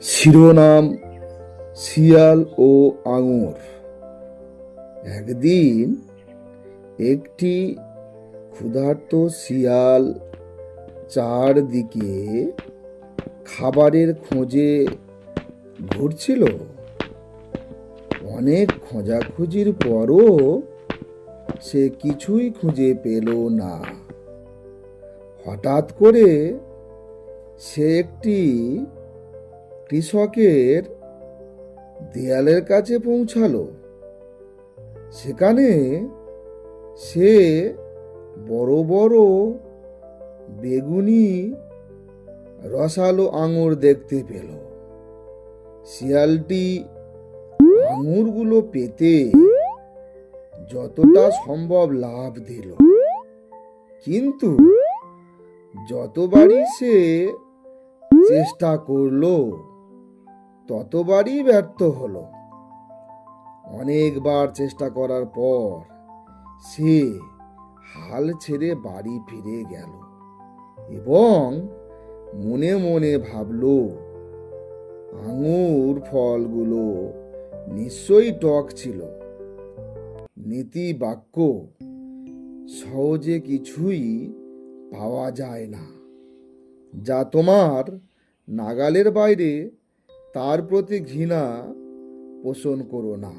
শিরোনাম শিয়াল ও আঙুর। একদিন একটি ক্ষুধার্ত শিয়াল চারদিকে খাবারের খোঁজে ঘুরছিল। অনেক খোঁজাখুঁজির পরও সে কিছুই খুঁজে পেল না। হঠাৎ করে সে একটি কৃষকের দেয়ালের কাছে পৌঁছালো। সেখানে সে বড় বড় বেগুনি রসালো আঙুর দেখতে পেল। শিয়ালটি আঙুরগুলো পেতে যতটা সম্ভব লাভ দিল। কিন্তু যতবারই সে চেষ্টা করল ততবারই ব্যর্থ হলো। অনেকবার চেষ্টা করার পর সে হাল ছেড়ে বাড়ি ফিরে গেল এবং মনে মনে ভাবলো, আঙুর ফলগুলো নিশ্চয়ই টক ছিল। নীতি বাক্য সহজে কিছুই পাওয়া যায় না। যা তোমার নাগালের বাইরে তার প্রতি ঘৃণা পোষণ করো না।